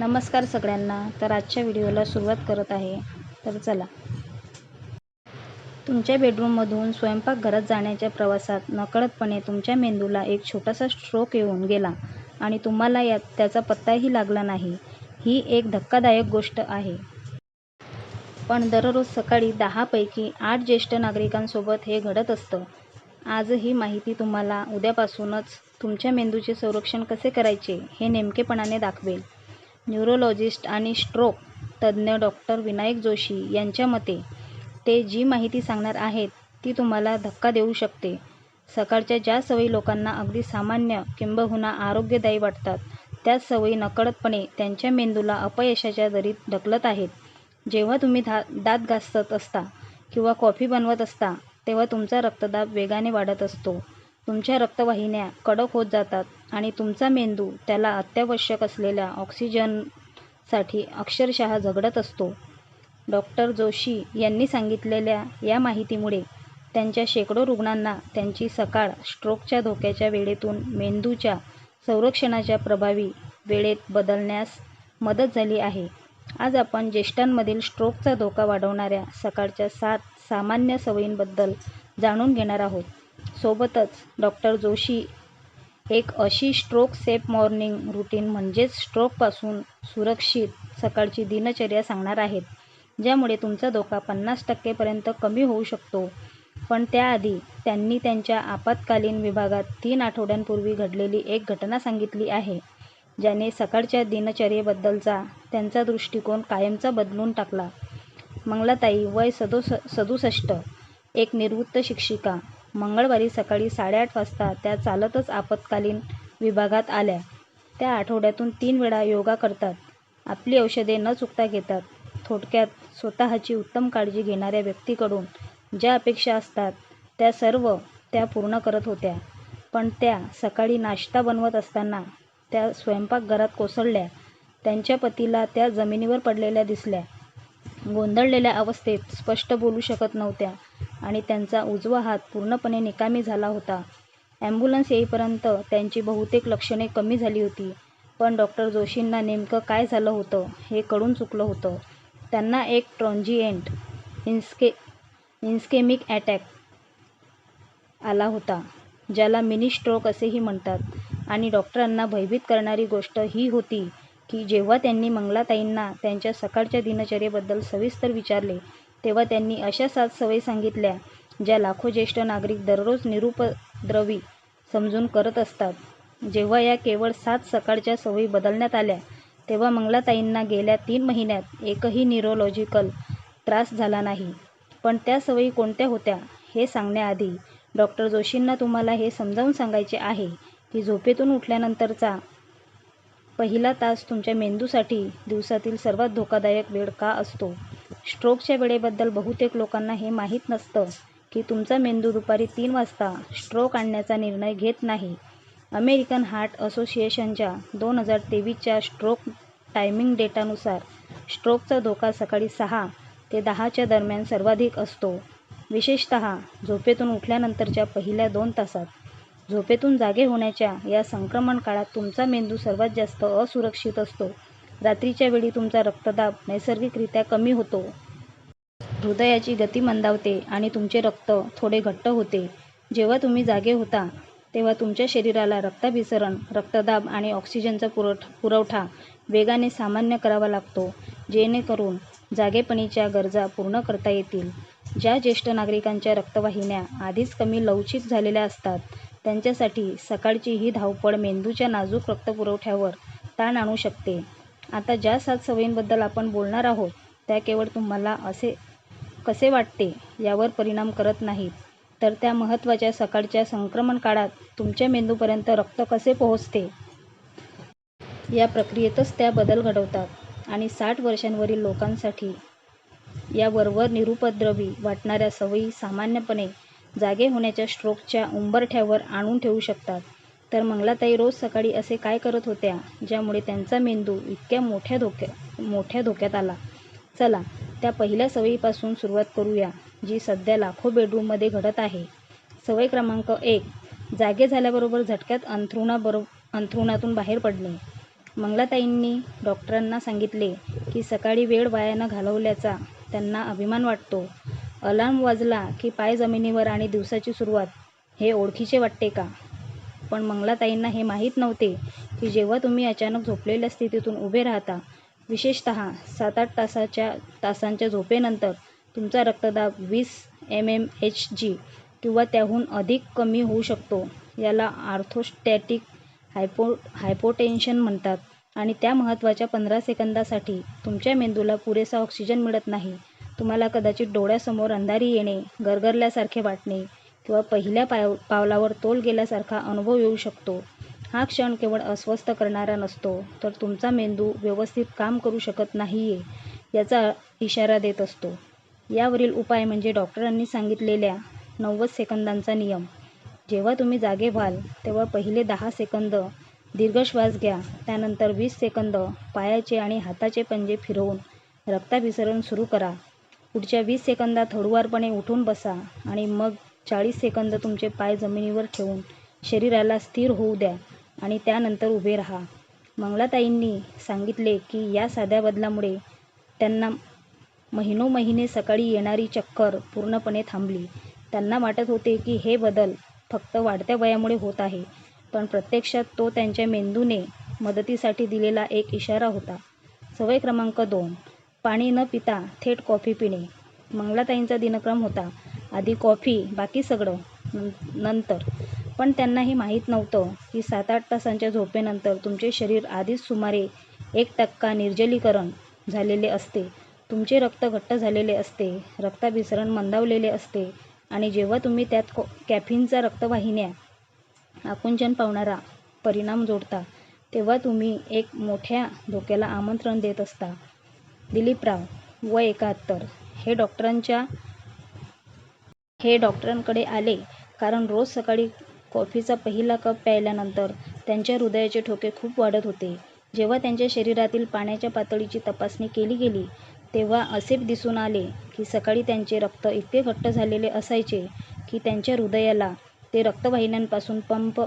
नमस्कार सगळ्यांना. तर आजच्या व्हिडिओला सुरुवात करत आहे. तर चला. तुमच्या बेडरूममधून स्वयंपाकघरात जाण्याच्या प्रवासात नकळतपणे तुमच्या मेंदूला एक छोटासा स्ट्रोक येऊन गेला आणि तुम्हाला यात त्याचा पत्ताही लागला नाही. ही एक धक्कादायक गोष्ट आहे. पण दररोज सकाळी दहापैकी आठ ज्येष्ठ नागरिकांसोबत हे घडत असतं. आज ही माहिती तुम्हाला उद्यापासूनच तुमच्या मेंदूचे संरक्षण कसे करायचे हे नेमकेपणाने दाखवेल. न्यूरोलॉजिस्ट आणि स्ट्रोक तज्ज्ञ डॉक्टर विनायक जोशी यांच्या मते ते जी माहिती सांगणार आहेत ती तुम्हाला धक्का देऊ शकते. सकाळच्या ज्या सवयी लोकांना अगदी सामान्य किंबहुना आरोग्यदायी वाटतात त्याच सवयी नकळतपणे त्यांच्या मेंदूला अपयशाच्या दरीत ढकलत आहेत. जेव्हा तुम्ही धा दात घासत असता किंवा कॉफी बनवत असता तेव्हा तुमचा रक्तदाब वेगाने वाढत असतो. तुमच्या रक्तवाहिन्या कडक होत जातात. आणि तुमचा मेंदू त्याला अत्यावश्यक असलेल्या ऑक्सिजनसाठी अक्षरशः झगडत असतो. डॉक्टर जोशी यांनी सांगितलेल्या या माहितीमुळे त्यांच्या शेकडो रुग्णांना त्यांची सकाळ स्ट्रोकच्या धोक्याच्या वेळेतून मेंदूच्या संरक्षणाच्या प्रभावी वेळेत बदलण्यास मदत झाली आहे. आज आपण ज्येष्ठांमधील स्ट्रोकचा धोका वाढवणाऱ्या सकाळच्या सात सामान्य सवयींबद्दल जाणून घेणार आहोत. सोबतच डॉक्टर जोशी एक अशी स्ट्रोक सेफ मॉर्निंग रुटीन म्हणजेच स्ट्रोकपासून सुरक्षित सकाळची दिनचर्या सांगणार आहेत ज्यामुळे तुमचा धोका पन्नास टक्केपर्यंत कमी होऊ शकतो. पण त्याआधी त्यांनी त्यांच्या आपत्कालीन विभागात तीन आठवड्यांपूर्वी घडलेली एक घटना सांगितली आहे ज्याने सकाळच्या दिनचर्येबद्दलचा त्यांचा दृष्टिकोन कायमचा बदलून टाकला. मंगलाताई वय सदोस सदुसष्ट एक निवृत्त शिक्षिका मंगळवारी सकाळी साडेआठ वाजता त्या चालतच आपत्कालीन विभागात आल्या. त्या आठवड्यातून तीन वेळा योगा करतात. आपली औषधे न चुकता घेतात. थोडक्यात स्वतःची उत्तम काळजी घेणाऱ्या व्यक्तीकडून ज्या अपेक्षा असतात त्या सर्व त्या पूर्ण करत होत्या. पण त्या सकाळी नाश्ता बनवत असताना त्या स्वयंपाकघरात कोसळल्या. त्यांच्या पतीला त्या जमिनीवर पडलेल्या दिसल्या. गोंधळलेल्या अवस्थेत स्पष्ट बोलू शकत नव्हत्या. आणि त्यांचा उजवा हात पूर्णपणे निकामी झाला होता. ॲम्ब्युलन्स येईपर्यंत त्यांची बहुतेक लक्षणे कमी झाली होती. पण डॉक्टर जोशींना नेमकं काय झालं होतं हे कळून चुकलं होतं. त्यांना एक ट्रॉन्जिएंट इन्स्के इन्स्केमिक अटॅक आला होता ज्याला मिनी स्ट्रोक असेही म्हणतात. आणि डॉक्टरांना भयभीत करणारी गोष्ट ही होती की जेव्हा त्यांनी मंगलाताईंना त्यांच्या सकाळच्या दिनचर्येबद्दल सविस्तर विचारले तेव्हा त्यांनी अशा सात सवयी सांगितल्या ज्या लाखो ज्येष्ठ नागरिक दररोज निरुपद्रवी समजून करत असतात. जेव्हा या केवळ सात सकाळच्या सवयी बदलण्यात आल्या तेव्हा मंगलाताईंना गेल्या तीन महिन्यात एकही न्यूरोलॉजिकल त्रास झाला नाही. पण त्या सवयी कोणत्या होत्या हे सांगण्याआधी डॉक्टर जोशींना तुम्हाला हे समजावून सांगायचे आहे की झोपेतून उठल्यानंतरचा पहिला तास तुमच्या मेंदूसाठी दिवसातील सर्वात धोकादायक वेळ का असतो? स्ट्रोकच्या वेळेबद्दल बहुतेक लोकांना हे माहीत नसतं की तुमचा मेंदू दुपारी तीन वाजता स्ट्रोक आणण्याचा निर्णय घेत नाही. अमेरिकन हार्ट असोसिएशनच्या दोन हजार तेवीसच्या स्ट्रोक टायमिंग डेटानुसार स्ट्रोकचा धोका सकाळी सहा ते दहाच्या दरम्यान सर्वाधिक असतो. विशेषतः झोपेतून उठल्यानंतरच्या पहिल्या दोन तासात. झोपेतून जागे होण्याच्या या संक्रमण काळात तुमचा मेंदू सर्वात जास्त असुरक्षित असतो. रात्रीच्या वेळी तुमचा रक्तदाब नैसर्गिकरित्या कमी होतो. हृदयाची गती मंदावते आणि तुमचे रक्त थोडे घट्ट होते. जेव्हा तुम्ही जागे होता तेव्हा तुमच्या शरीराला रक्ताभिसरण रक्तदाब आणि ऑक्सिजनचा पुरवठा पुरवठा वेगाने सामान्य करावा लागतो जेणेकरून जागेपणीच्या गरजा पूर्ण करता येतील. ज्या ज्येष्ठ नागरिकांच्या रक्तवाहिन्या आधीच कमी लवचिक झालेल्या असतात त्यांच्यासाठी सकाळची ही धावपळ मेंदूच्या नाजूक रक्तपुरवठ्यावर ताण आणू शकते. आता ज्या सात सवयींबद्दल आपण बोलणार आहोत त्या केवळ तुम्हाला असे कसे वाटते यावर परिणाम करत नाहीत. तर त्या महत्त्वाच्या सकाळच्या संक्रमण काळात तुमच्या मेंदूपर्यंत रक्त कसे पोहोचते? या प्रक्रियेतच त्या बदल घडवतात आणि साठ वर्षांवरील लोकांसाठी या वरवर निरुपद्रवी वाटणाऱ्या सवयी सामान्यपणे जागे होण्याच्या स्ट्रोकच्या उंबरठ्यावर आणून ठेवू शकतात. तर मंगलाताई रोज सकाळी असे काय करत होत्या ज्यामुळे त्यांचा मेंदू इतक्या मोठ्या धोक्या मोठ्या धोक्यात आला चला त्या पहिल्या सवयीपासून सुरुवात करूया जी सध्या लाखो बेडरूममध्ये घडत आहे सवय क्रमांक एक जागे झाल्याबरोबर झटक्यात अंथरुणाबरो अंथरुणातून बाहेर पडणे मंगलाताईंनी डॉक्टरांना सांगितले की सकाळी वेळ वाया न घालवल्याचा त्यांना अभिमान वाटतो. अलार्म वाजला की पाय जमिनीवर आणि दिवसाची सुरुवात, हे ओळखीचे वाटते का? पण मंगलाताईंना हे माहीत नव्हते की जेव्हा तुम्ही अचानक झोपलेल्या स्थितीतून उभे राहता, विशेषतः सात-आठ तासाच्या तासांच्या झोपेनंतर, तुमचा रक्तदाब वीस एम एम एच जी किंवा त्याहून अधिक कमी होऊ शकतो. याला ऑर्थोस्टॅटिक हायपोटेन्शन म्हणतात आणि त्या महत्त्वाच्या पंधरा सेकंदांसाठी तुमच्या मेंदूला पुरेसा ऑक्सिजन मिळत नाही. तुम्हाला कदाचित डोळ्यासमोर अंधारी येणे, गरगरल्यासारखे वाटणे किंवा पहिल्या पावलावर तोल गेल्यासारखा अनुभव येऊ शकतो. हा क्षण केवळ अस्वस्थ करणारा नसतो, तर तुमचा मेंदू व्यवस्थित काम करू शकत नाहीये याचा इशारा देत असतो. यावरील उपाय म्हणजे डॉक्टरांनी सांगितलेल्या नव्वद सेकंदांचा नियम. जेव्हा तुम्ही जागे व्हाल तेव्हा पहिले दहा सेकंद दीर्घ श्वास घ्या. त्यानंतर वीस सेकंद पायाचे आणि हाताचे पंजे फिरवून रक्ताभिसरण सुरू करा. पुढच्या वीस सेकंदात हळुवारपणे उठून बसा आणि मग चाळीस सेकंद तुमचे पाय जमिनीवर ठेवून शरीराला स्थिर होऊ द्या आणि त्यानंतर उभे राहा. मंगलाताईंनी सांगितले की या साध्या बदलामुळे त्यांना महिनोमहिने सकाळी येणारी चक्कर पूर्णपणे थांबली. त्यांना वाटत होते की हे बदल फक्त वाढत्या वयामुळे होत आहे, पण प्रत्यक्षात तो त्यांच्या मेंदूने मदतीसाठी दिलेला एक इशारा होता. सवय क्रमांक दोन, पाणी न पिता थेट कॉफी पिणे. मंगलाताईंचा दिनक्रम होता, आधी कॉफी, बाकी सगळं नंतर. पण त्यांना हे माहीत नव्हतं की सात-आठ तासांच्या झोपेनंतर तुमचे शरीर आधीच सुमारे एक टक्का निर्जलीकरण झालेले असते. तुमचे रक्त घट्ट झालेले असते, रक्ताभिसरण मंदावलेले असते आणि जेव्हा तुम्ही त्यात कॅफिनचा रक्तवाहिन्या आकुंचन पावणारा परिणाम जोडता, तेव्हा तुम्ही एक मोठ्या धोक्याला आमंत्रण देत असता. दिलीपराव, वय एकाहत्तर, हे डॉक्टरांच्या हे डॉक्टरांकडे आले कारण रोज सकाळी कॉफीचा पहिला कप प्यायल्यानंतर त्यांच्या हृदयाचे ठोके खूप वाढत होते. जेव्हा त्यांच्या शरीरातील पाण्याच्या पातळीची तपासणी केली गेली, तेव्हा असे दिसून आले की सकाळी त्यांचे रक्त इतके घट्ट झालेले असायचे की त्यांच्या हृदयाला ते रक्तवाहिन्यांपासून पंप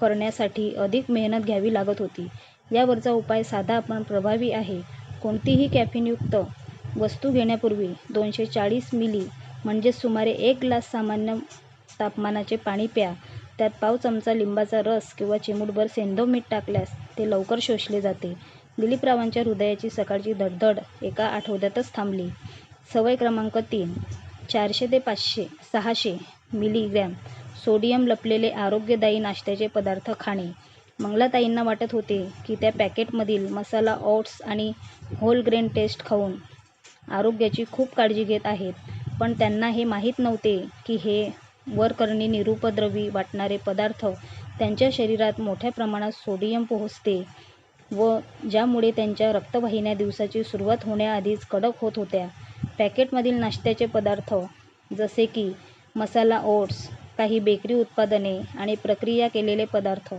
करण्यासाठी अधिक मेहनत घ्यावी लागत होती. यावरचा उपाय साधा पण प्रभावी आहे. कोणतीही कॅफिनयुक्त वस्तू घेण्यापूर्वी दोनशे चाळीस मिली म्हणजेच सुमारे एक ग्लास सामान्य तापमानाचे पाणी प्या. त्यात पाव चमचा लिंबाचा रस किंवा चिमूटभर सैंधव मीठ टाकल्यास ते लवकर शोषले जाते. दिलीपरावांच्या हृदयाची सकाळची धडधड एका आठवड्यातच थांबली. सवय क्रमांक तीन, चारशे ते सहाशे मिली ग्रॅम सोडियम लपलेले आरोग्यदायी नाश्त्याचे पदार्थ खाणे. मंगलाताईंना वाटत होते की त्या पॅकेटमधील मसाला ओट्स आणि होल ग्रेन टेस्ट खाऊन आरोग्याची खूप काळजी घेत आहेत, पण त्यांना हे माहीत नव्हते की हे वरकरणी निरुपद्रवी वाटणारे पदार्थ त्यांच्या शरीरात मोठ्या प्रमाणात सोडियम पोहोचते व ज्यामुळे त्यांच्या रक्तवाहिन्या दिवसाची सुरुवात होण्याआधीच कडक होत होत्या. पॅकेटमधील नाश्त्याचे पदार्थ जसे की मसाला ओट्स, काही बेकरी उत्पादने आणि प्रक्रिया केलेले पदार्थ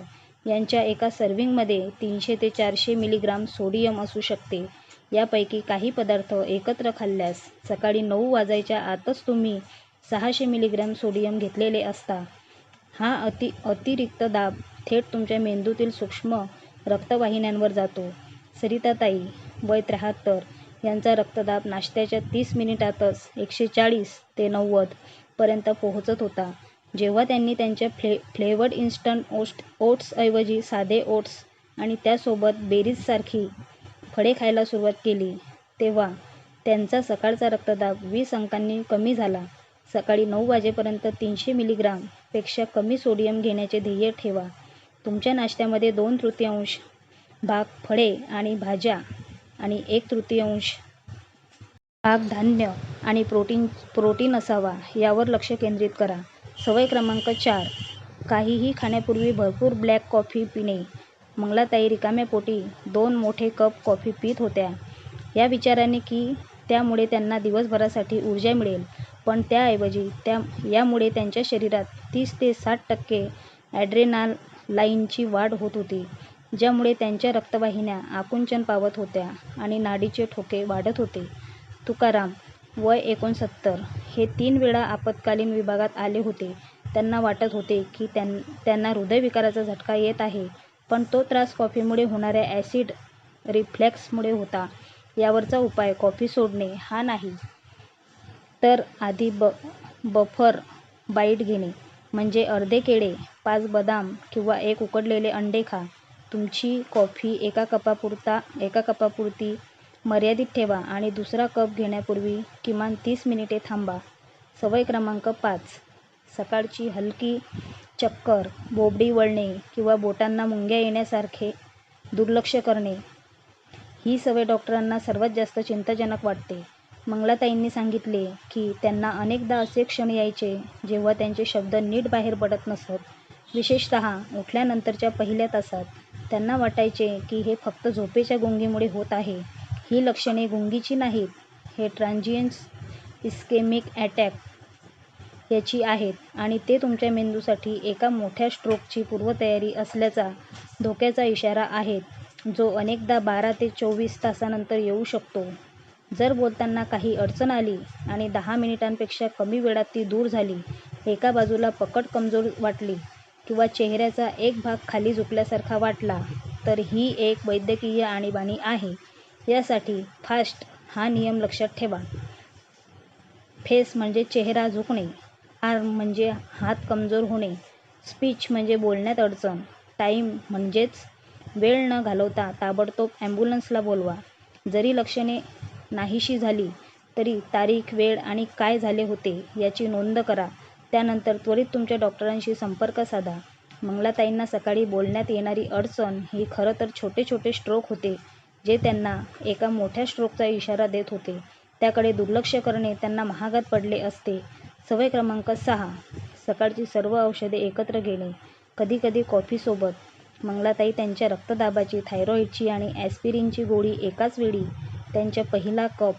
यांच्या एका सर्व्हिंगमध्ये तीनशे ते चारशे मिलीग्राम सोडियम असू शकते. यापैकी काही पदार्थ एकत्र खाल्ल्यास सकाळी नऊ वाजायच्या आतच तुम्ही सहाशे मिलीग्रॅम सोडियम घेतलेले असता. हा अति अतिरिक्त दाब थेट तुमच्या मेंदूतील सूक्ष्म रक्तवाहिन्यांवर जातो. सरिताताई, वय त्र्याहत्तर, यांचा रक्तदाब नाश्त्याच्या तीस मिनिटातच एकशे चाळीस ते नव्वद पर्यंत पोहोचत होता. जेव्हा त्यांनी त्यांच्या फ्ले फ्लेवर्ड इन्स्टंट ओट्सऐवजी साधे ओट्स आणि त्यासोबत बेरीजसारखी फळे खायला सुरुवात केली, तेव्हा त्यांचा सकाळचा रक्तदाब वीस अंकांनी कमी झाला. सकाळी नऊ वाजेपर्यंत तीनशे मिलीग्रामपेक्षा कमी सोडियम घेण्याचे ध्येय ठेवा. तुमच्या नाश्त्यामध्ये दोन तृतीयांश भाग फळे आणि भाज्या आणि एक तृतीयांश भाग धान्य आणि प्रोटीन प्रोटीन असावा यावर लक्ष केंद्रित करा. सवय क्रमांक चार, काहीही खाण्यापूर्वी भरपूर ब्लॅक कॉफी पिणे. मंगलाताई रिकाम्या पोटी दोन मोठे कप कॉफी पीत होत्या या विचाराने की त्यामुळे त्यांना दिवसभरासाठी ऊर्जा मिळेल, पण त्याऐवजी यामुळे त्यांच्या शरीरात तीस ते साठ टक्के ॲड्रेनालाईनची वाढ होत होती, ज्यामुळे त्यांच्या रक्तवाहिन्या आकुंचन पावत होत्या आणि नाडीचे ठोके वाढत होते. तुकाराम, वय एकोणसत्तर, हे तीन वेळा आपत्कालीन विभागात आले होते. त्यांना वाटत होते की त्यांना हृदयविकाराचा झटका येत आहे, पण तो त्रास कॉफीमुळे होणाऱ्या ॲसिड रिफ्लॅक्समुळे होता. यावरचा उपाय कॉफी सोडणे हा नाही. तर आधी ब बफर बाईट घेणे म्हणजे अर्धे केळे पाच बदाम किंवा एक उकडलेले अंडे खा. तुमची कॉफी एका कपापुरता एका कपापुरती मर्यादित ठेवा आणि दुसरा कप घेण्यापूर्वी किमान तीस मिनिटे थांबा. सवय क्रमांक पाच. सकाळची हलकी चक्कर बोबडी वळणे किंवा बोटांना मुंग्या येण्यासारखे दुर्लक्ष करणे ही सवय डॉक्टरांना सर्वात जास्त चिंताजनक वाटते. मंगलाताईंनी सांगितले की त्यांना अनेकदा असे क्षण यायचे जेव्हा त्यांचे शब्द नीट बाहेर पडत नसत. विशेषतः उठल्यानंतरच्या पहिल्या तासात त्यांना वाटायचे की हे फक्त झोपेच्या गुंगीमुळे होत आहे. ही लक्षणे गुंगीची नाहीत. हे ट्रान्झिएंट इस्केमिक अटॅक याची आहेत आणि ते तुमच्या मेंदूसाठी एका मोठ्या स्ट्रोकची पूर्वतयारी असल्याचा धोक्याचा इशारा आहेत जो अनेकदा बारा ते चोवीस तासांनंतर येऊ शकतो. जर बोलताना काही अडचण आली आणि दहा मिनिटांपेक्षा कमी वेळात ती दूर झाली एका बाजूला पकड कमजोर वाटली किंवा चेहऱ्याचा एक भाग खाली झुकल्यासारखा वाटला तर ही एक वैद्यकीय आणीबाणी आहे. यासाठी फास्ट हा नियम लक्षात ठेवा. फेस म्हणजे चेहरा झुकणे. आर म्हणजे हात कमजोर होणे स्पीच म्हणजे बोलण्यात अडचण टाईम म्हणजेच वेळ न घालवता ताबडतोब ॲम्ब्युलन्सला बोलवा. जरी लक्षणे नाहीशी झाली तरी तारीख वेळ आणि काय झाले होते याची नोंद करा. त्यानंतर त्वरित तुमच्या डॉक्टरांशी संपर्क साधा. मंगलाताईंना सकाळी बोलण्यात येणारी अडचण ही खरं तर छोटे छोटे स्ट्रोक होते जे त्यांना एका मोठ्या स्ट्रोकचा इशारा देत होते. त्याकडे दुर्लक्ष करणे त्यांना महागात पडले असते. सवय क्रमांक सहा. सकाळची सर्व औषधे एकत्र घेणे. कधीकधी कॉफीसोबत मंगलाताई त्यांच्या रक्तदाबाची थायरॉईडची आणि ॲस्पिरिनची गोळी एकाच वेळी त्यांच्या पहिला कप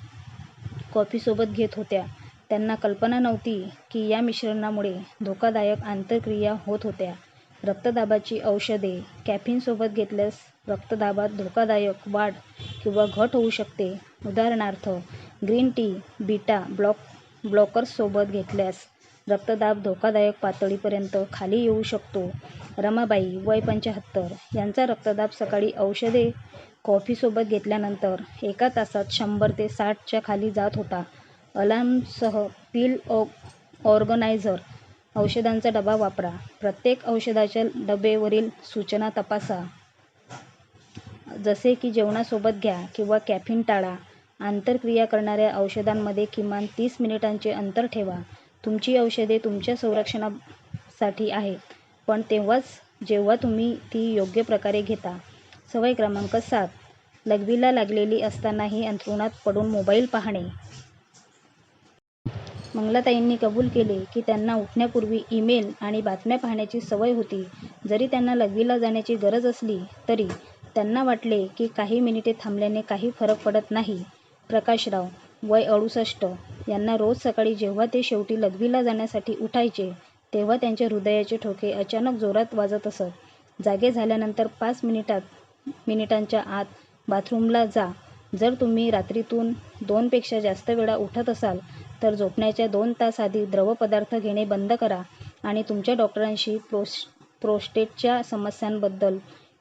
कॉफीसोबत घेत होत्या. त्यांना कल्पना नव्हती की या मिश्रणामुळे धोकादायक आंतरक्रिया होत होत्या. रक्तदाबाची औषधे कॅफिनसोबत घेतल्यास रक्तदाबात धोकादायक वाढ किंवा घट होऊ शकते. उदाहरणार्थ ग्रीन टी बीटा ब्लॉक ब्लॉकर्ससोबत घेतल्यास रक्तदाब धोकादायक पातळीपर्यंत खाली येऊ शकतो. रमाबाई वय पंच्याहत्तर यांचा रक्तदाब सकाळी औषधे कॉफीसोबत घेतल्यानंतर एका तासात शंभर ते साठच्या खाली जात होता. अलार्मसह पिल ऑर्गनायझर औषधांचा डबा वापरा. प्रत्येक औषधाच्या डबेवरील सूचना तपासा. जसे की जेवणासोबत घ्या किंवा कॅफिन टाळा. आंतरक्रिया करणाऱ्या औषधांमध्ये किमान तीस मिनिटांचे अंतर ठेवा. तुमची औषधे तुमच्या संरक्षणासाठी आहेत पण तेव्हाच जेव्हा तुम्ही ती योग्य प्रकारे घेता. सवय क्रमांक सात. लघवीला लागलेली असतानाही अंथरुणात पडून मोबाईल पाहणे. मंगलाताईंनी कबूल केले की त्यांना उठण्यापूर्वी ईमेल आणि बातम्या पाहण्याची सवय होती. जरी त्यांना लघवीला जाण्याची गरज असली तरी त्यांना वाटले की काही मिनिटे थांबल्याने काही फरक पडत नाही. प्रकाशराव वय अडुसष्ट. यांना रोज सकाळी जेव्हा ते शेवटी लघवीला जाण्यासाठी उठायचे तेव्हा त्यांच्या हृदयाचे ठोके अचानक जोरात वाजत असत. जागे झाल्यानंतर पाच मिनिटात मिनिटांच्या आत बाथरूमला जा. जर तुम्ही रात्रीतून दोनपेक्षा जास्त वेळा उठत असाल तर झोपण्याच्या दोन तास आधी द्रवपदार्थ घेणे बंद करा आणि तुमच्या डॉक्टरांशी प्रोस प्रोस्टेटच्या समस्यांबद्दल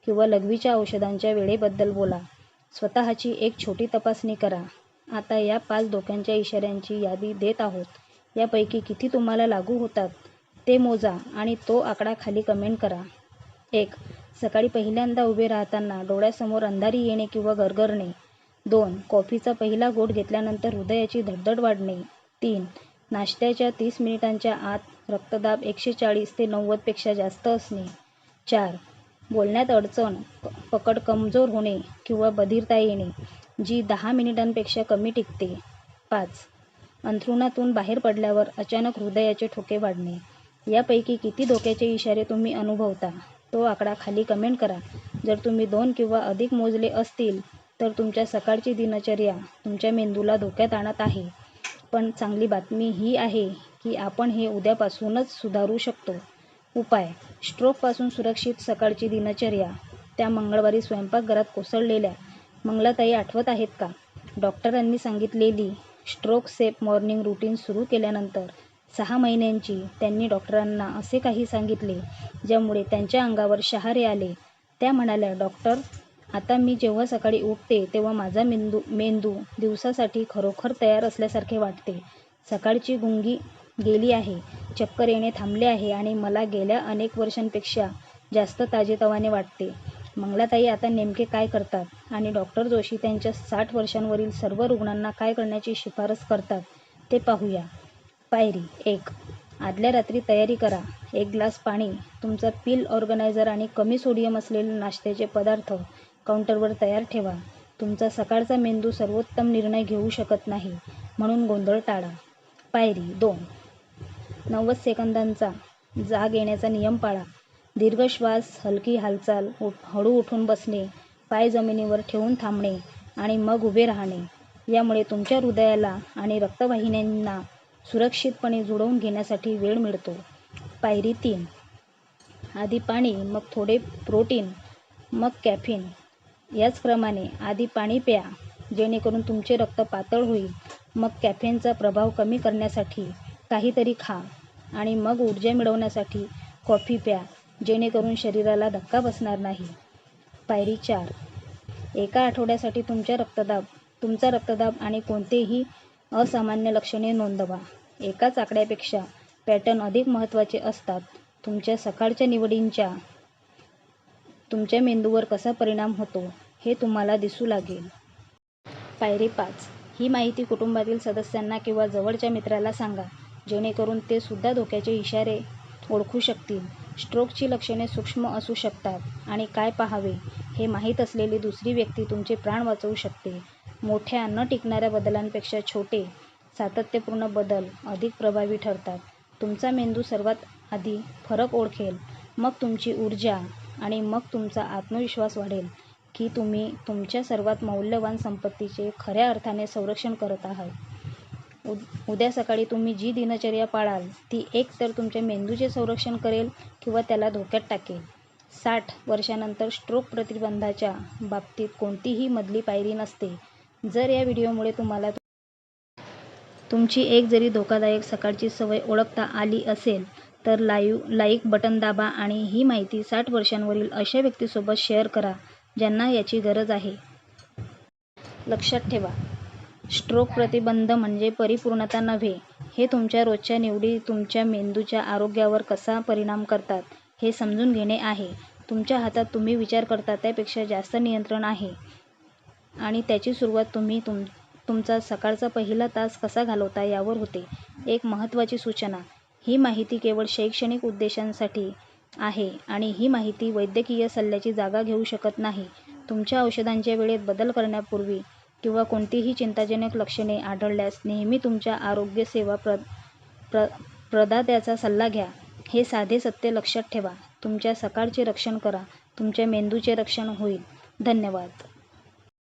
किंवा लघवीच्या औषधांच्या वेळेबद्दल बोला. स्वतःची एक छोटी तपासणी करा. आता या पाच धोक्यांच्या इशाऱ्यांची यादी देत आहोत. यापैकी किती तुम्हाला लागू होतात ते मोजा आणि तो आकडा खाली कमेंट करा. एक सकाळी पहिल्यांदा उभे राहताना डोळ्यासमोर अंधारी येणे किंवा गरगरणे. दोन कॉफीचा पहिला घोट घेतल्यानंतर हृदयाची धडधड वाढणे. तीन नाश्त्याच्या तीस मिनिटांच्या आत रक्तदाब एकशे चाळीस ते नव्वदपेक्षा जास्त असणे. चार बोलण्यात अडचण पकड कमजोर होणे किंवा बधिरता येणे जी दहा मिनिटांपेक्षा कमी टिकते. पाच. अंथरुणातून बाहेर पडल्यावर अचानक हृदयाचे ठोके वाढणे. यापैकी किती धोक्याचे इशारे तुम्ही अनुभवता तो आकडा खाली कमेंट करा. जर तुम्ही दोन किंवा अधिक मोजले असतील तर तुमच्या सकाळची दिनचर्या तुमच्या मेंदूला धोक्यात आणत आहे. पण चांगली बातमी ही आहे की आपण हे उद्यापासूनच सुधारू शकतो. उपाय. स्ट्रोकपासून सुरक्षित सकाळची दिनचर्या. त्या मंगळवारी स्वयंपाकघरात कोसळलेल्या. मंगलाताई आठवत आहेत का? डॉक्टरांनी सांगितलेली स्ट्रोक सेफ मॉर्निंग रुटीन सुरू केल्यानंतर सहा महिन्यांची त्यांनी डॉक्टरांना असे काही सांगितले ज्यामुळे त्यांच्या अंगावर शहारे आले. त्या म्हणाल्या डॉक्टर आता मी जेव्हा सकाळी उठते तेव्हा माझा मेंदू मेंदू दिवसासाठी खरोखर तयार असल्यासारखे वाटते. सकाळची गुंगी गेली आहे. चक्कर येणे थांबले आहे आणि मला गेल्या अनेक वर्षांपेक्षा जास्त ताजेतवाने वाटते. मंगलाताई आता नेमके काय करतात आणि डॉक्टर जोशी त्यांच्या साठ वर्षांवरील सर्व रुग्णांना काय करण्याची शिफारस करतात ते पाहूया. पायरी एक. आदल्या रात्री तयारी करा. एक ग्लास पाणी तुमचा पील ऑर्गनायझर आणि कमी सोडियम असलेले नाश्त्याचे पदार्थ काउंटरवर तयार ठेवा. तुमचा सकाळचा मेंदू सर्वोत्तम निर्णय घेऊ शकत नाही म्हणून गोंधळ टाळा. पायरी दोन. नव्वद सेकंदांचा जाग येण्याचा नियम पाळा. दीर्घ श्वास हलकी हालचाल उठ हळू उठून बसणे पाय जमिनीवर ठेवून थांबणे आणि मग उभे राहणे. यामुळे तुमच्या हृदयाला आणि रक्तवाहिन्यांना सुरक्षितपणे जुळवून घेण्यासाठी वेळ मिळतो. पायरी तीन. आधी पाणी मग थोडे प्रोटीन मग कॅफिन. याच क्रमाने आधी पाणी प्या जेणेकरून तुमचे रक्त पातळ होईल. मग कॅफेनचा प्रभाव कमी करण्यासाठी काहीतरी खा आणि मग ऊर्जा मिळवण्यासाठी कॉफी प्या जेणेकरून शरीराला धक्का बसणार नाही. पायरी चार. एका आठवड्यासाठी तुमच्या रक्तदाब तुमचा रक्तदाब आणि कोणतेही असामान्य लक्षणे नोंदवा. एकाच आकड्यापेक्षा पॅटर्न अधिक महत्त्वाचे असतात. तुमच्या सकाळच्या निवडींच्या तुमच्या मेंदूवर कसा परिणाम होतो हे तुम्हाला दिसू लागेल. पायरी पाच. ही माहिती कुटुंबातील सदस्यांना किंवा जवळच्या मित्राला सांगा. जेणेकरून ते सुद्धा धोक्याचे इशारे ओळखू शकतील. स्ट्रोकची लक्षणे सूक्ष्म असू शकतात. आणि काय पाहावे हे माहीत असलेली दुसरी व्यक्ती तुमचे प्राण वाचवू शकते. मोठ्या न टिकणाऱ्या बदलांपेक्षा छोटे सातत्यपूर्ण बदल अधिक प्रभावी ठरतात. तुमचा मेंदू सर्वात आधी फरक ओळखेल. मग तुमची ऊर्जा आणि मग तुमचा आत्मविश्वास वाढेल की तुम्ही तुमच्या सर्वात मौल्यवान संपत्तीचे खऱ्या अर्थाने संरक्षण करत आहात. उद उद्या सकाळी तुम्ही जी दिनचर्या पाळाल ती एक तर तुमच्या मेंदूचे संरक्षण करेल किंवा त्याला धोक्यात टाकेल. साठ वर्षानंतर स्ट्रोक प्रतिबंधाच्या बाबतीत कोणतीही मधली पायरी नसते. जर या व्हिडिओमुळे तुम्हाला तुमची एक जरी धोकादायक सकाळची सवय ओळखता आली असेल तर लाईव्ह लाईक बटन दाबा आणि ही माहिती साठ वर्षांवरील अशा व्यक्तीसोबत शेअर करा ज्यांना याची गरज आहे. लक्षात ठेवा स्ट्रोक प्रतिबंध म्हणजे परिपूर्णता नव्हे. हे तुमच्या रोजच्या निवडी तुमच्या मेंदूच्या आरोग्यावर कसा परिणाम करतात हे समजून घेणे आहे. तुमच्या हातात तुम्ही विचार करता त्यापेक्षा जास्त नियंत्रण आहे. आणि त्याची सुरुवात तुम्ही तुम तुमचा सकाळचा पहिला तास कसा घालवता यावर होते. एक महत्त्वाची सूचना. ही माहिती केवळ शैक्षणिक उद्देशांसाठी आहे आणि ही माहिती वैद्यकीय सल्ल्याची जागा घेऊ शकत नाही. तुमच्या औषधांच्या वेळेत बदल करण्यापूर्वी किंवा कोणतीही चिंताजनक लक्षणे आढळल्यास नेहमी तुमच्या आरोग्य सेवा प्र प्र प्रदात्याचा सल्ला घ्या. हे साधे सत्य लक्षात ठेवा. तुमच्या सकाळचे रक्षण करा. तुमच्या मेंदूचे रक्षण होईल. धन्यवाद.